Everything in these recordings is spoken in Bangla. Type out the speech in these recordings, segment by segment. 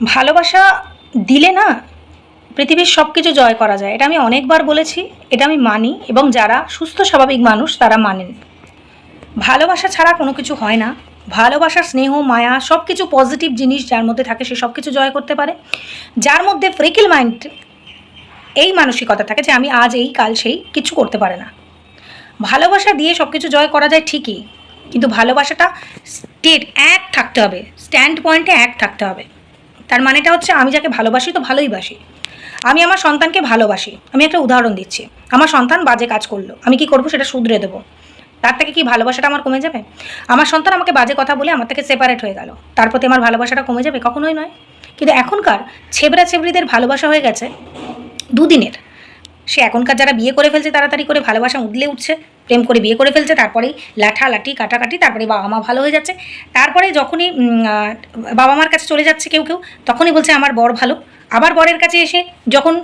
ভালোবাসা দিলে না পৃথিবীর সব কিছু জয় করা যায়। এটা আমি অনেকবার বলেছি, এটা আমি মানি এবং যারা সুস্থ, স্বাভাবিক মানুষ তারা মানেন। ভালোবাসা ছাড়া কোনো কিছু হয় না। ভালোবাসা, স্নেহ, মায়া সব কিছু পজিটিভ জিনিস যার মধ্যে থাকে সে সব কিছু জয় করতে পারে। যার মধ্যে ফ্রিকিল মাইন্ড এই মানসিকতা থাকে যে আমি আজ এই, কাল সেই, কিছু করতে পারে না। ভালোবাসা দিয়ে সব কিছু জয় করা যায় ঠিকই, কিন্তু ভালোবাসাটা স্টেট এক থাকতে হবে স্ট্যান্ড পয়েন্টে এক থাকতে হবে। তার মানেটা হচ্ছে আমি যাকে ভালোবাসি তো ভালোই বাসি। আমি আমার সন্তানকে ভালোবাসি। আমি একটা উদাহরণ দিচ্ছি। আমার সন্তান বাজে কাজ করল। আমি কি করব সেটা শুধরে দেবো। তার থেকে কি ভালোবাসাটা আমার কমে যাবে? আমার সন্তান আমাকে বাজে কথা বলে আমার থেকে সেপারেট হয়ে গেল। তার প্রতি আমার ভালোবাসাটা কমে যাবে? কখনোই নয়। কিন্তু এখনকার ছেবরা ছেবড়িদের ভালোবাসা হয়ে গেছে দুদিনের। সে এখনকার যারা বিয়ে করে ফেলছে তাড়াতাড়ি করে ভালোবাসা উদলে উঠছে। প্রেম করে বিয়ে করে ফেলছে, তারপরেই লাঠালাঠি কাটাকাটি, তারপরে বাবা মা ভালো হয়ে যাচ্ছে। তারপরে যখনই বাবা মার কাছে চলে যাচ্ছে কেউ কেউ, তখনই বলছে আমার বর ভালো। আবার বরের কাছে এসে যখন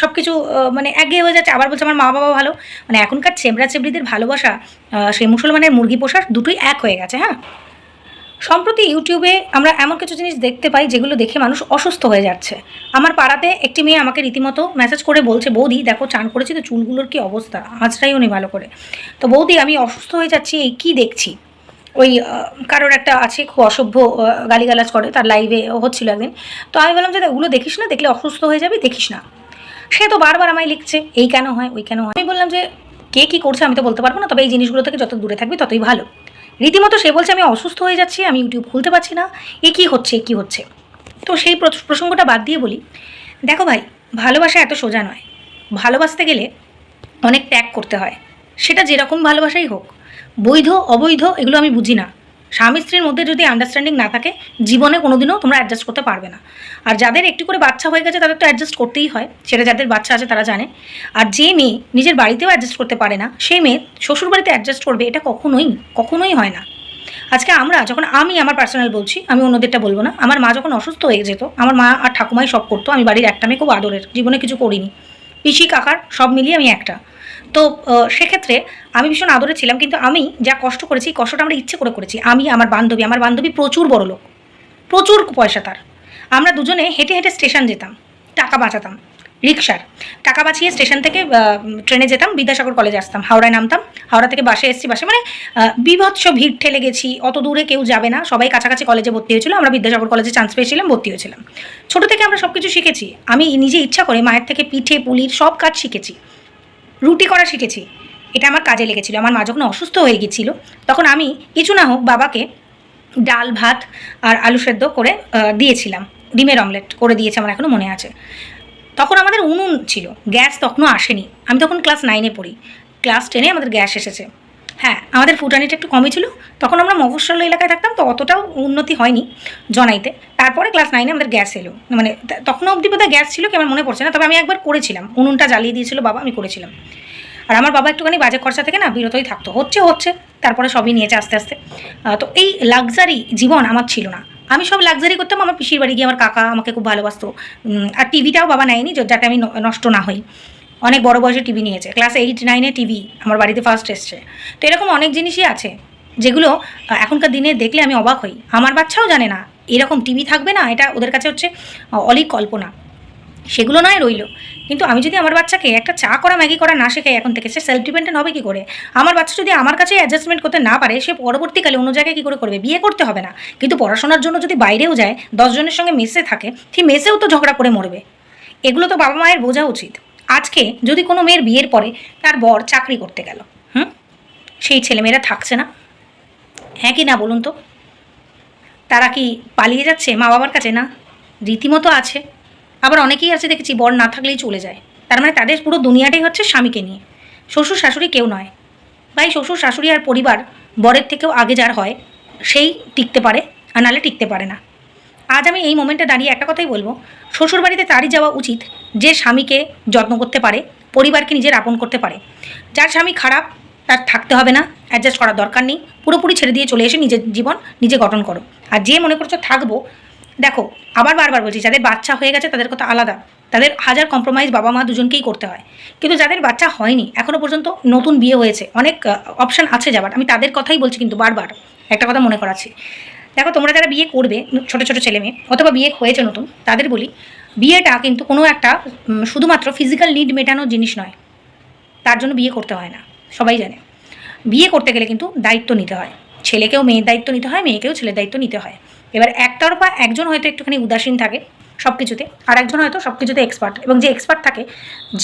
সব কিছু মানে একঘেয়ে হয়ে যাচ্ছে, আবার বলছে আমার মা বাবা ভালো। মানে এখনকার চেমড়া চেবড়িদের ভালোবাসা সেই মুসলমানের মুরগি পোষার দুটোই এক হয়ে গেছে হ্যাঁ? সম্প্রতি ইউটিউবে আমরা এমন কিছু জিনিস দেখতে পাই যেগুলো দেখে মানুষ অসুস্থ হয়ে যাচ্ছে। আমার পাড়াতে একটি মেয়ে আমাকে রীতিমতো মেসেজ করে বলছে, বৌদি, দেখো চান করেছি তো, চুলগুলোর কি অবস্থা? আঁচড়াইও নি ভালো করে। তো বৌদি, আমি অসুস্থ হয়ে যাচ্ছি, এই কী দেখছি? ওই কারোর একটা আছে, খুব অসভ্য গালিগালাজ করে, তার লাইভে হচ্ছিল একদিন। তো আমি বললাম যে ওগুলো দেখিস না, দেখলে অসুস্থ হয়ে যাবি, দেখিস না। সে তো বারবার আমায় লিখছে, এই কেন হয়, ওই কেন হয়? আমি বললাম যে, কে কী করছে আমি তো বলতে পারব না, তবে এই জিনিসগুলো থেকে যত দূরে থাকবি ততই ভালো। রীতিমতো সে বলছে, আমি অসুস্থ হয়ে যাচ্ছি, আমি ইউটিউব খুলতে পারছি না। এ কী হচ্ছে কী হচ্ছে? তো সেই প্রস- প্রসঙ্গটা বাদ দিয়ে বলি, দেখো ভাই, ভালোবাসা এত সোজা নয়। ভালোবাসতে গেলে অনেক ত্যাগ করতে হয়। সেটা যেরকম ভালোবাসাই হোক, বৈধ, অবৈধ, এগুলো আমি বুঝি না। স্বামী স্ত্রীর মধ্যে যদি আন্ডারস্ট্যান্ডিং না থাকে, জীবনে কোনোদিনও তোমরা অ্যাডজাস্ট করতে পারবে না। আর যাদের একটু করে বাচ্চা হয়ে গেছে, তাদের তো অ্যাডজাস্ট করতেই হয়। সেটা যাদের বাচ্চা আছে, তারা জানে। আর যে মেয়ে নিজের বাড়িতেও অ্যাডজাস্ট করতে পারে না সেই মেয়ে শ্বশুর বাড়িতে অ্যাডজাস্ট করবে, এটা কখনোই কখনোই হয় না। আজকে আমরা, যখন আমি আমার পার্সোনাল বলছি, আমি অন্যদেরটা বলব না। আমার মা যখন অসুস্থ হয়ে যেত, আমার মা আর ঠাকুমাই সব করতো। আমি বাড়ির একটা মেয়ে খুব আদরের, জীবনে কিছু করিনি। পিসি, কাকার সব মিলিয়ে আমি একটা। তো সেক্ষেত্রে আমি ভীষণ আদরে ছিলাম, কিন্তু আমি যা কষ্ট করেছি কষ্টটা আমরা ইচ্ছে করে করেছি। আমি, আমার বান্ধবী আমার বান্ধবী প্রচুর বড় লোক, প্রচুর পয়সা তার। আমরা দুজনে হেঁটে হেঁটে স্টেশন যেতাম, টাকা বাঁচাতাম রিক্সার টাকা বাঁচিয়ে স্টেশন থেকে ট্রেনে যেতাম, বিদ্যাসাগর কলেজে আসতাম, হাওড়ায় নামতাম, হাওড়া থেকে বাসে এসেছি, বাসে মানে বিভৎস ভিড় ঠেলে গেছি, অত দূরে কেউ যাবে না, সবাই কাছাকাছি কলেজে ভর্তি হয়েছিল, আমরা বিদ্যাসাগর কলেজে চান্স পেয়েছিলাম, ভর্তি হয়েছিলাম। ছোটো থেকে আমরা সব কিছু শিখেছি, আমি নিজে ইচ্ছা করে মায়ের থেকে পিঠে, পুলির সব কাজ শিখেছি। রুটি করা শিখেছি। এটা আমার কাজে লেগেছিল, আমার মা যখন অসুস্থ হয়ে গিয়েছিল, তখন আমি কিছু না হোক বাবাকে ডাল, ভাত আর আলু সেদ্ধ করে দিয়েছিলাম। ডিমের অমলেট করে দিয়েছে আমার এখনও মনে আছে। তখন আমাদের উনুন ছিল, গ্যাস তখনও আসেনি। আমি তখন ক্লাস নাইনে পড়ি। ক্লাস টেনে আমাদের গ্যাস এসেছে। হ্যাঁ আমাদের ফুটানিটা একটু কমই ছিল। তখন আমরা মফস্বল এলাকায় থাকতাম, তো অতটাও উন্নতি হয়নি জনাইতে। তারপরে ক্লাস নাইনে আমাদের গ্যাস এলো। মানে তখনও অবধি বোধহয় গ্যাস ছিল কি আমার মনে পড়ছে না, তবে আমি একবার করেছিলাম। উনুনটা জ্বালিয়ে দিয়েছিল বাবা, আমি করেছিলাম। আর আমার বাবা একটুখানি বাজে খরচা থেকে না বিরতই থাকতো। হচ্ছে হচ্ছে, তারপরে সবই নিয়েছে আস্তে আস্তে। তো এই লাক্সারি জীবন আমার ছিল না। আমি সব লাক্সারি করতাম, আমার পিসির বাড়ি গিয়ে আমার কাকা আমাকে খুব ভালোবাসতো। আর টিভিটাও বাবা নেয়নি, যাতে আমি নষ্ট না হই। অনেক বড় বয়সে টিভি নিয়েছে। ক্লাস এইট নাইনে টিভি আমার বাড়িতে ফার্স্ট এসছে। তো এরকম অনেক জিনিসই আছে, যেগুলো এখনকার দিনে দেখলে আমি অবাক হই। আমার বাচ্চাও জানে না, এরকম টিভি থাকবে না, এটা ওদের কাছে হচ্ছে অলিক কল্পনা। সেগুলো নয় রইল। কিন্তু আমি যদি আমার বাচ্চাকে একটা চা করা, ম্যাগি করা না শেখাই এখন থেকে, সে সেলফ ডিপেন্ডেন্ট হবে কী করে? আমার বাচ্চা যদি আমার কাছে অ্যাডজাস্টমেন্ট করতে না পারে, সে পরবর্তীকালে অন্য জায়গায় কী করে করবে? বিয়ে করতে হবে না। কিন্তু পড়াশোনার জন্য যদি বাইরেও যায়, দশজনের সঙ্গে মেসে থাকে সেই মেসেও তো ঝগড়া করে মরবে। এগুলো তো বাবা মায়ের বোঝা উচিত। আজকে যদি কোনো মেয়ের বিয়ের পরে তার বর চাকরি করতে গেল, হুম? সেই ছেলেমেয়েরা থাকছে না। হ্যাঁ কি না বলুন তো? তারা কি পালিয়ে যাচ্ছে মা বাবার কাছে না? রীতিমতো আছে। আবার অনেকেই আছে দেখেছি বর না থাকলেই চলে যায়। তার মানে তাদের পুরো দুনিয়াটাই হচ্ছে স্বামীকে নিয়ে। শ্বশুর শাশুড়ি কেউ নয়। ভাই, শ্বশুর শাশুড়ি আর পরিবার বরের থেকেও আগে যার হয়, সেই টিকতে পারে, আর নাহলে টিকতে পারে না। আজ আমি এই মোমেন্টে দাঁড়িয়ে একটা কথাই বলব। শ্বশুরবাড়িতে তারই যাওয়া উচিত যে স্বামীকে যত্ন করতে পারে, পরিবারকে নিজের আপন করতে পারে। যার স্বামী খারাপ, তার থাকতে হবে না অ্যাডজাস্ট করার দরকার নেই। পুরোপুরি ছেড়ে দিয়ে চলে এসে নিজের জীবন নিজে গঠন করো। আর যে মনে করছ থাকব, দেখো, আবার বারবার বলছি, যাদের বাচ্চা হয়ে গেছে তাদের কথা আলাদা। তাদের হাজার কম্প্রোমাইজ বাবা মা দুজনকেই করতে হয়। কিন্তু যাদের বাচ্চা হয়নি এখনও পর্যন্ত নতুন বিয়ে হয়েছে, অনেক অপশান আছে যাবার। আমি তাদের কথাই বলছি কিন্তু বারবার, একটা কথা মনে করাচ্ছি। দেখো, তোমরা যারা বিয়ে করবে ছোট ছোট ছেলে মেয়ে, অথবা বিয়ে হয়েছে নতুন, তাদের বলি, বিয়েটা কিন্তু কোনো একটা শুধুমাত্র ফিজিক্যাল নিড মেটানোর জিনিস নয়। তার জন্য বিয়ে করতে হয় না, সবাই জানে। বিয়ে করতে গেলে কিন্তু দায়িত্ব নিতে হয়। ছেলেকেও মেয়ের দায়িত্ব নিতে হয়, মেয়েকেও ছেলের দায়িত্ব নিতে হয়। এবার একতরফা একজন হয়তো একটুখানি উদাসীন থাকে সব কিছুতে আর একজন হয়তো সব কিছুতে এক্সপার্ট এবং যে এক্সপার্ট থাকে,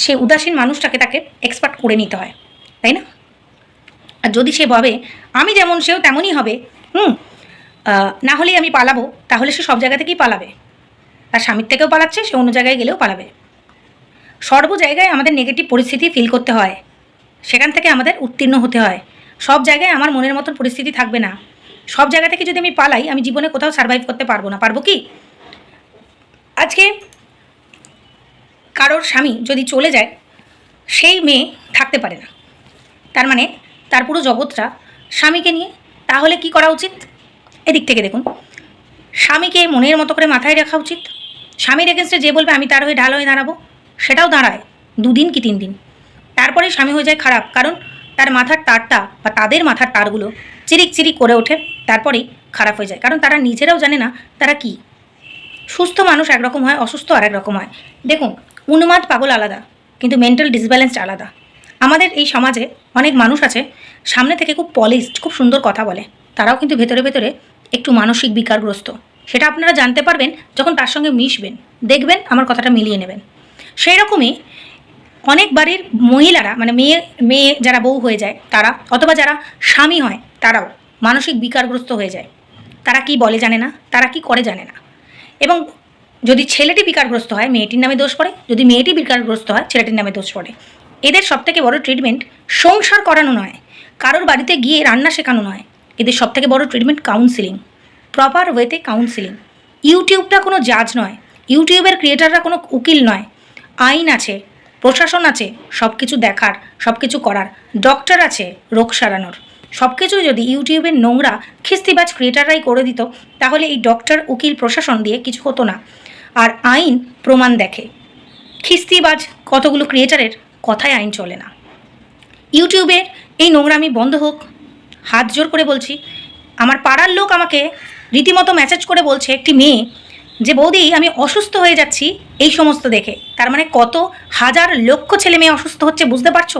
সে উদাসীন মানুষটাকে তাকে এক্সপার্ট করে নিতে হয়, তাই না? আর যদি সে ভাবে, আমি যেমন সেও তেমনই হবে। হুম না হলেই আমি পালাবো, তাহলে সে সব জায়গা থেকেই পালাবে। তার স্বামীর থেকেও পালাচ্ছে, সে অন্য জায়গায় গেলেও পালাবে। সর্ব জায়গায় আমাদের নেগেটিভ পরিস্থিতি ফিল করতে হয়। সেখান থেকে আমাদের উত্তীর্ণ হতে হয়। সব জায়গায় আমার মনের মতন পরিস্থিতি থাকবে না। সব জায়গা থেকে যদি আমি পালাই, আমি জীবনে কোথাও সার্ভাইভ করতে পারব না। পারব কি? আজকে কারোর স্বামী যদি চলে যায়, সেই মেয়ে থাকতে পারে না। তার মানে তার পুরো জগৎটা স্বামীকে নিয়ে, তাহলে কি করা উচিত? এদিক থেকে দেখুন। স্বামীকে মনের মতো করে মাথায় রাখা উচিত। স্বামীর এগেনস্টে যে বলবে, আমি তার হয়ে ঢাল হয়ে দাঁড়াবো, সেটাও দাঁড়ায় দুদিন কি তিন দিন তারপরে স্বামী হয়ে যায় খারাপ, কারণ তার মাথার তারটা বা তাদের মাথার তারগুলো চিরিক চিরিক করে ওঠে, তারপরেই খারাপ হয়ে যায়। কারণ তারা নিজেরাও জানে না তারা কি। সুস্থ মানুষ একরকম হয়, অসুস্থ আর রকম হয়। দেখুন, উন্মাদ পাগল আলাদা, কিন্তু মেন্টাল ডিসব্যালেন্সড আলাদা। আমাদের এই সমাজে অনেক মানুষ আছে, সামনে থেকে খুব পলিশড খুব সুন্দর কথা বলে। তারাও কিন্তু ভেতরে ভেতরে একটু মানসিক বিকারগ্রস্ত। সেটা আপনারা জানতে পারবেন যখন তার সঙ্গে মিশবেন। দেখবেন আমার কথাটা মিলিয়ে নেবেন। সেই রকমই অনেক বাড়ির মহিলারা মানে মেয়ে মেয়ে যারা বউ হয়ে যায়, তারা অথবা যারা স্বামী হয়, তারাও মানসিক বিকারগ্রস্ত হয়ে যায়। তারা কি বলে জানে না, তারা কি করে জানে না। এবং যদি ছেলেটি বিকারগ্রস্ত হয়, মেয়েটির নামে দোষ পড়ে, যদি মেয়েটি বিকারগ্রস্ত হয়, ছেলেটির নামে দোষ পড়ে। এদের সবথেকে বড় ট্রিটমেন্ট সংসার করানো নয়, কারোর বাড়িতে গিয়ে রান্না শেখানো নয়। এদের সবথেকে বড় ট্রিটমেন্ট কাউন্সিলিং প্রপার ওয়েতে কাউন্সিলিং ইউটিউবটা কোনো জাজ নয়। ইউটিউবের ক্রিয়েটাররা কোনো উকিল নয়। আইন আছে, প্রশাসন আছে সব কিছু দেখার সব কিছু করার। ডক্টর আছে, রোগ সারানোর। সব কিছু যদি ইউটিউবের নোংরা, খিস্তিবাজ ক্রিয়েটাররাই করে দিত, তাহলে এই ডক্টর উকিল, প্রশাসন দিয়ে কিছু হতো না। আর আইন প্রমাণ দেখে। খিস্তিবাজ কতগুলো ক্রিয়েটারের কথায় আইন চলে না। ইউটিউবের এই নোংরামি বন্ধ হোক। হাত জোর করে বলছি। আমার পাড়ার লোক আমাকে রীতিমতো মেসেজ করে বলছে, একটি মেয়ে, যে বৌদি, আমি অসুস্থ হয়ে যাচ্ছি, এই সমস্ত দেখে। তার মানে কত হাজার লক্ষ ছেলে মেয়ে অসুস্থ হচ্ছে, বুঝতে পারছ?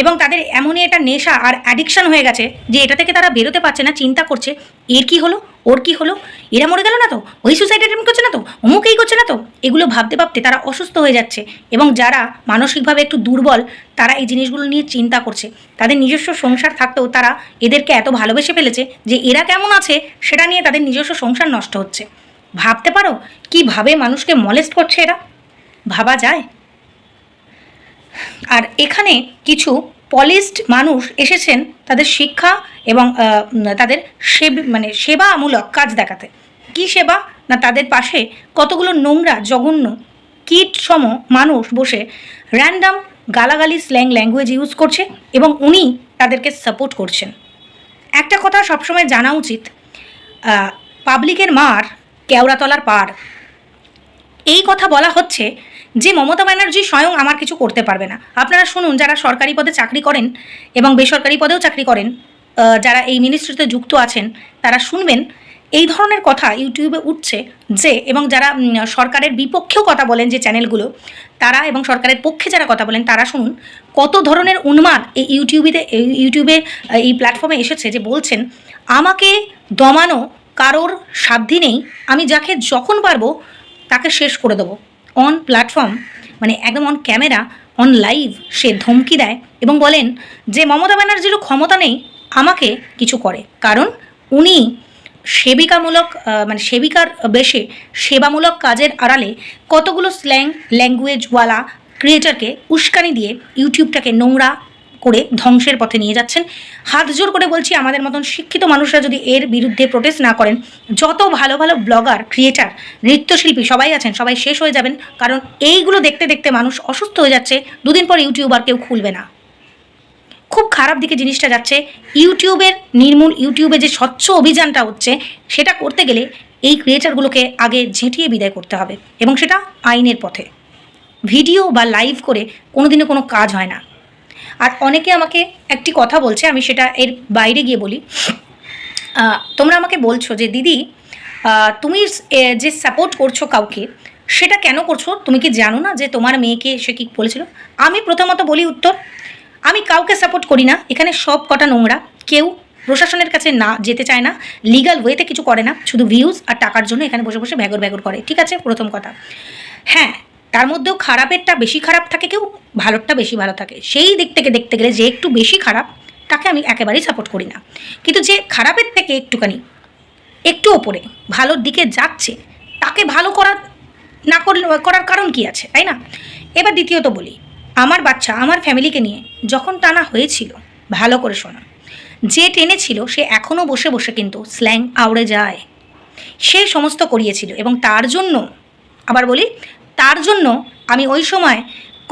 এবং তাদের এমনই একটা নেশা আর অ্যাডিকশন হয়ে গেছে যে এটা থেকে তারা বেরোতে পারছে না, চিন্তা করছে, এর কি হলো, ওর কি হলো, এরা মরে গেল না তো? ওই সুসাইড অ্যাটেম্প করছে না তো? অমুক এই করছে না তো? এগুলো ভাবতে ভাবতে তারা অসুস্থ হয়ে যাচ্ছে এবং যারা মানসিকভাবে একটু দুর্বল, তারা এই জিনিসগুলো নিয়ে চিন্তা করছে। তাদের নিজস্ব সংসার থাকতেও তারা এদেরকে এত ভালোবেসে ফেলেছে যে এরা কেমন আছে সেটা নিয়ে তাদের নিজস্ব সংসার নষ্ট হচ্ছে। ভাবতে পারো? কীভাবে মানুষকে মলেস্ট করছে এরা? ভাবা যায়? আর এখানে কিছু পলিশড মানুষ এসেছেন তাদের শিক্ষা এবং তাদের সেব মানে সেবামূলক কাজ দেখাতে। কি সেবা? না, তাদের পাশে কতগুলো নোংরা, জঘন্য কীট সম মানুষ বসে র্যান্ডাম গালাগালি স্ল্যাং ল্যাঙ্গুয়েজ ইউজ করছে এবং উনি তাদেরকে সাপোর্ট করছেন। একটা কথা সবসময় জানা উচিত পাবলিকের মার কেওড়াতলার পার এই কথা বলা হচ্ছে যে মমতা ব্যানার্জি স্বয়ং আমার কিছু করতে পারবে না। আপনারা শুনুন, যারা সরকারি পদে চাকরি করেন এবং বেসরকারি পদেও চাকরি করেন যারা এই মিনিস্ট্রিতে যুক্ত আছেন, তারা শুনবেন এই ধরনের কথা ইউটিউবে উঠছে যে, এবং যারা সরকারের বিপক্ষেও কথা বলেন যে চ্যানেলগুলো, তারা এবং সরকারের পক্ষে যারা কথা বলেন, তারা শুনুন কত ধরনের উন্মাদ এই ইউটিউবিতে ইউটিউবে এই প্ল্যাটফর্মে এসেছে যে বলছেন, আমাকে দমানো কারোর সাধ্যি নেই, আমি যাকে যখন পারব তাকে শেষ করে দেবো। অন প্ল্যাটফর্ম মানে একদম অন ক্যামেরা অন লাইভ সে ধমকি দেয় এবং বলেন যে মমতা ব্যানার্জিরও ক্ষমতা নেই, আমাকে কিছু করে। কারণ উনি সেবিকামূলক মানে সেবিকার বেশে সেবামূলক কাজের আড়ালে কতগুলো স্ল্যাং ল্যাঙ্গুয়েজওয়ালা ক্রিয়েটারকে উস্কানি দিয়ে ইউটিউবটাকে নোংরা করে ধ্বংসের পথে নিয়ে যাচ্ছেন। হাত জোর করে বলছি, আমাদের মতন শিক্ষিত মানুষরা যদি এর বিরুদ্ধে প্রোটেস্ট না করেন, যত ভালো ভালো ব্লগার ক্রিয়েটার নৃত্যশিল্পী সবাই আছেন, সবাই শেষ হয়ে যাবেন। কারণ এইগুলো দেখতে দেখতে মানুষ অসুস্থ হয়ে যাচ্ছে, দুদিন পর ইউটিউব আর কেউ খুলবে না। খুব খারাপ দিকে জিনিসটা যাচ্ছে, ইউটিউবের নির্মূল ইউটিউবে যে স্বচ্ছ অভিযানটা হচ্ছে, সেটা করতে গেলে এই ক্রিয়েটারগুলোকে আগে ঝেঁটিয়ে বিদায় করতে হবে এবং সেটা আইনের পথে। ভিডিও বা লাইভ করে কোনোদিনও কোনো কাজ হয় না। আর অনেকে আমাকে একটি কথা বলছে, আমি সেটা এর বাইরে গিয়ে বলি। তোমরা আমাকে বলছো যে, দিদি তুমি যে সাপোর্ট করছ কাউকে, সেটা কেন করছ? তুমি কি জানো না যে তোমার মেয়েকে সে কী বলেছিল? আমি প্রথমত বলি উত্তর, আমি কাউকে সাপোর্ট করি না। এখানে সব কটা নোংরা। কেউ প্রশাসনের কাছে না যেতে চায় না লিগাল ওয়েতে কিছু করে না। শুধু ভিউজ আর টাকার জন্য এখানে বসে বসে ভ্যাগর ভ্যাগর করে। ঠিক আছে? প্রথম কথা। হ্যাঁ তার মধ্যেও খারাপেরটা বেশি খারাপ থাকে, কেউ ভালোরটা বেশি ভালো থাকে। সেই দিক থেকে দেখতে গেলে যে একটু বেশি খারাপ, তাকে আমি একেবারেই সাপোর্ট করি না। কিন্তু যে খারাপের থেকে একটুখানি, একটু ওপরে, ভালোর দিকে যাচ্ছে, তাকে ভালো করার, না করলে, করার কারণ কি আছে, তাই না? এবার দ্বিতীয়ত বলি, আমার বাচ্চা, আমার ফ্যামিলিকে নিয়ে যখন টানা হয়েছিল, ভালো করে শোনা, যে টেনেছিল সে এখনও বসে বসে কিন্তু স্ল্যাং আউড়ে যায়। সে সমস্ত করিয়েছিল এবং তার জন্য, আবার বলি তার জন্য আমি ওই সময়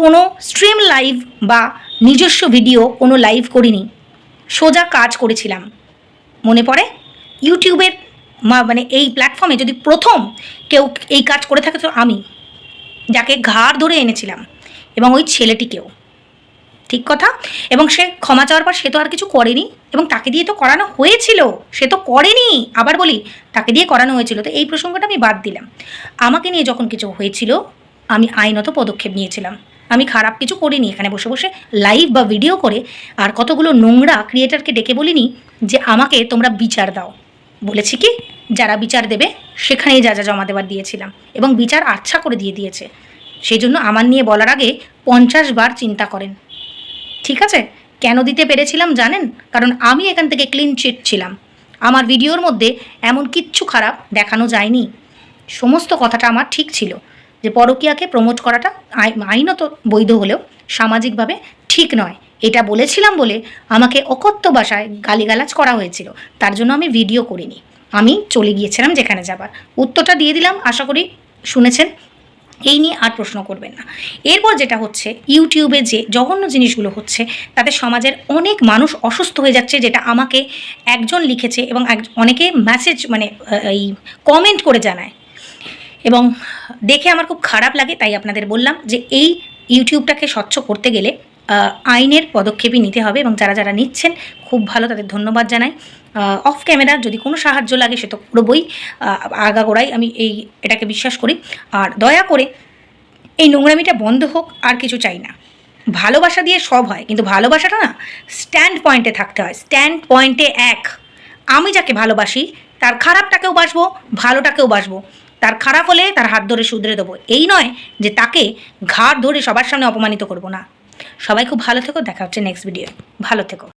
কোনো স্ট্রিম লাইভ বা নিজস্ব ভিডিও কোনো লাইভ করিনি। সোজা কাজ করেছিলাম। মনে পড়ে? ইউটিউবের মানে এই প্ল্যাটফর্মে যদি প্রথম কেউ এই কাজ করে থাকে তো আমি, যাকে ঘাড় ধরে এনেছিলাম এবং ওই ছেলেটিকেও। ঠিক কথা। এবং সে ক্ষমা চাওয়ার পর সে তো আর কিছু করেনি। এবং তাকে দিয়ে তো করানো হয়েছিল। সে তো করেনি। আবার বলি, তাকে দিয়ে করানো হয়েছিল। তো এই প্রসঙ্গটা আমি বাদ দিলাম। আমাকে নিয়ে যখন কিছু হয়েছিল, আমি আইনত পদক্ষেপ নিয়েছিলাম। আমি খারাপ কিছু করিনি। এখানে বসে বসে লাইভ বা ভিডিও করে আর কতগুলো নোংরা ক্রিয়েটারকে ডেকে বলিনি যে, আমাকে তোমরা বিচার দাও। বলেছি কি, যারা বিচার দেবে, সেখানেই যা যা জমা দেওয়ার দিয়েছিলাম। এবং বিচার আচ্ছা করে দিয়ে দিয়েছে। সেই জন্য আমার নিয়ে বলার আগে পঞ্চাশ বার চিন্তা করেন। ঠিক আছে? কেন দিতে পেরেছিলাম জানেন? কারণ আমি এখান থেকে ক্লিন চিট ছিলাম। আমার ভিডিওর মধ্যে এমন কিচ্ছু খারাপ দেখানো যায়নি। সমস্ত কথাটা আমার ঠিক ছিল যে পরকীয়াকে প্রমোট করাটা আই- আইনত বৈধ হলেও সামাজিকভাবে ঠিক নয়। এটা বলেছিলাম বলে আমাকে অকথ্য ভাষায় গালিগালাজ করা হয়েছিল। তার জন্য আমি ভিডিও করিনি। আমি চলে গিয়েছিলাম যেখানে যাবার। উত্তরটা দিয়ে দিলাম, আশা করি শুনেছেন। এই নিয়ে আর প্রশ্ন করবেন না। এরপর যেটা হচ্ছে ইউটিউবে যে জঘন্য জিনিসগুলো হচ্ছে, তাতে সমাজের অনেক মানুষ অসুস্থ হয়ে যাচ্ছে, যেটা আমাকে একজন লিখেছে এবং অনেকে মেসেজ মানে এই কমেন্ট করে জানায়। এবং দেখে আমার খুব খারাপ লাগে, তাই আপনাদের বললাম যে এই ইউটিউবটাকে স্বচ্ছ করতে গেলে আইনের পদক্ষেপই নিতে হবে এবং যারা যারা নিচ্ছেন, খুব ভালো তাদের ধন্যবাদ জানাই। অফ ক্যামেরা যদি কোনো সাহায্য লাগে সে তো করবই। আগাগোড়াই আমি এই, এটাকে বিশ্বাস করি। আর দয়া করে এই নোংরামিটা বন্ধ হোক, আর কিছু চাই না। ভালোবাসা দিয়ে সব হয়, কিন্তু ভালোবাসাটা না স্ট্যান্ড পয়েন্টে থাকতে হয়। স্ট্যান্ড পয়েন্টে এক। আমি যাকে ভালোবাসি, তার খারাপটাকেও বাসবো, ভালোটাকেও বাসবো। তার খারাপ হলে তার হাত ধরে শুধরে দেবো। এই নয় যে তাকে ঘাড় ধরে সবার সামনে অপমানিত করব না। সবাই খুব ভালো থেকো দেখা হচ্ছে নেক্সট ভিডিও ভালো থেকো।